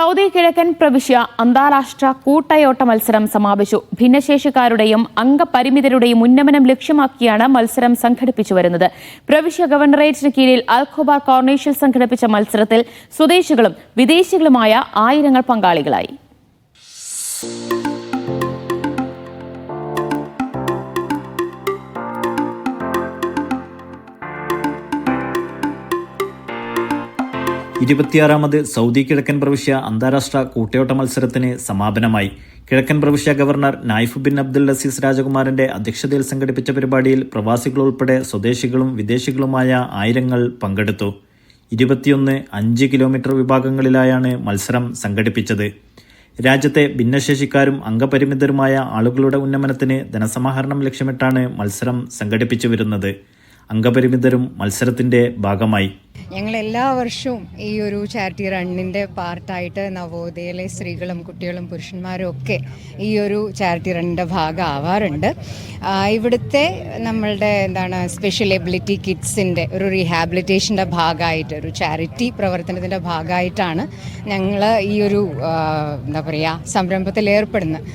Saudi കിഴക്കൻ പ്രവിശ്യ അന്താരാഷ്ട്ര കൂട്ടയോട്ട മത്സരം സമാപിച്ചു. ഭിന്നശേഷിക്കാരുടെയും അംഗപരിമിതരുടെയും ഉന്നമനം ലക്ഷ്യമാക്കിയാണ് മത്സരം സംഘടിപ്പിച്ചു വരുന്നത്. പ്രവിശ്യ ഗവർണറേറ്റിന് കീഴിൽ അൽഖോബാർ കോർണേഷ്യൽ സംഘടിപ്പിച്ച മത്സരത്തിൽ സ്വദേശികളും വിദേശികളുമായ ആയിരങ്ങൾ പങ്കാളികളായി. ഇരുപത്തിയാറാമത് സൗദി കിഴക്കൻ പ്രവിശ്യ അന്താരാഷ്ട്ര കൂട്ടയോട്ട മത്സരത്തിന് സമാപനമായി. കിഴക്കൻ പ്രവിശ്യ governor Nayef bin Abdul Aziz രാജകുമാരന്റെ അധ്യക്ഷതയിൽ സംഘടിപ്പിച്ച പരിപാടിയിൽ പ്രവാസികളുൾപ്പെടെ സ്വദേശികളും വിദേശികളുമായ ആയിരങ്ങൾ പങ്കെടുത്തു. ഇരുപത്തിയൊന്ന് അഞ്ച് കിലോമീറ്റർ വിഭാഗങ്ങളിലായാണ് മത്സരം സംഘടിപ്പിച്ചത്. രാജ്യത്തെ ഭിന്നശേഷിക്കാരും അംഗപരിമിതരുമായ ആളുകളുടെ ഉന്നമനത്തിന് ധനസമാഹരണം ലക്ഷ്യമിട്ടാണ് മത്സരം സംഘടിപ്പിച്ചു വരുന്നത്. അംഗപരിമിതരും മത്സരത്തിന്റെ ഭാഗമായി. ഞങ്ങൾ എല്ലാ വർഷവും ഈ ഒരു ചാരിറ്റി റണ്ണിന്റെ പാർട്ടായിട്ട് നവോദയയിലെ സ്ത്രീകളും കുട്ടികളും പുരുഷന്മാരും ഒക്കെ ഈ ഒരു ചാരിറ്റി റണ്ണിന്റെ ഭാഗമാവാറുണ്ട്. ഇവിടുത്തെ നമ്മളുടെ എന്താണ് സ്പെഷ്യൽ എബിലിറ്റി കിഡ്സിന്റെ ഒരു റീഹാബിലിറ്റേഷന്റെ ഭാഗമായിട്ട് ഒരു ചാരിറ്റി പ്രവർത്തനത്തിന്റെ ഭാഗമായിട്ടാണ് ഞങ്ങൾ ഈ ഒരു എന്താ പറയുക സംരംഭത്തിൽ ഏർപ്പെടുന്നത്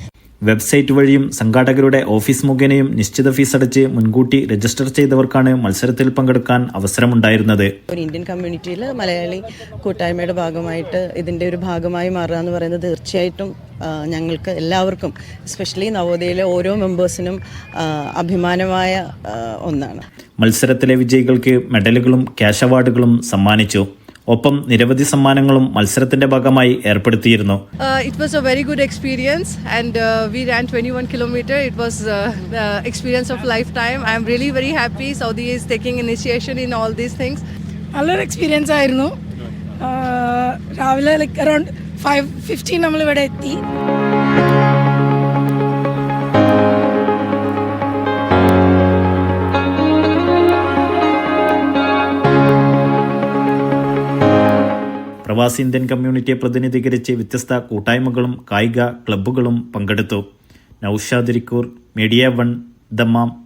വെബ്സൈറ്റ് വഴിയും സംഘാടകരുടെ ഓഫീസ് മുഖേനയും നിശ്ചിത ഫീസ് അടച്ച് മുൻകൂട്ടി രജിസ്റ്റർ ചെയ്തവർക്കാണ് മത്സരത്തിൽ പങ്കെടുക്കാൻ അവസരമുണ്ടായിരുന്നത്. ഒരു ഇന്ത്യൻ കമ്മ്യൂണിറ്റിയിൽ മലയാളി കൂട്ടായ്മയുടെ ഭാഗമായിട്ട് ഇതിന്റെ ഒരു ഭാഗമായി മാറുക എന്ന് പറയുന്നത് തീർച്ചയായിട്ടും ഞങ്ങൾക്ക് എല്ലാവർക്കും എസ്പെഷ്യലി നവോദയയിലെ ഓരോ മെമ്പേഴ്സിനും അഭിമാനമായ ഒന്നാണ്. മത്സരത്തിലെ വിജയികൾക്ക് മെഡലുകളും ക്യാഷ് അവാർഡുകളും സമ്മാനിച്ചു. ഒപ്പം നിരവധി സമ്മാനങ്ങളും മത്സരത്തിന്റെ ഭാഗമായി ഏർപ്പെടുത്തിയിരുന്നു. It was a very good experience and we ran twenty one kilometre it was experience of life time I am really very happy Saudi is taking initiation in all these things നല്ലൊരു experience ആയിരുന്നു. Uh, രാവിലെ like around five fifteen നമ്മൾ എത്തി. പ്രവാസി Indian കമ്മ്യൂണിറ്റിയെ പ്രതിനിധീകരിച്ച് വ്യത്യസ്ത കൂട്ടായ്മകളും കായിക ക്ലബ്ബുകളും പങ്കെടുത്തു. നൌഷാദിരിക്കൂർ മീഡിയ വൺ ദമ്മാം.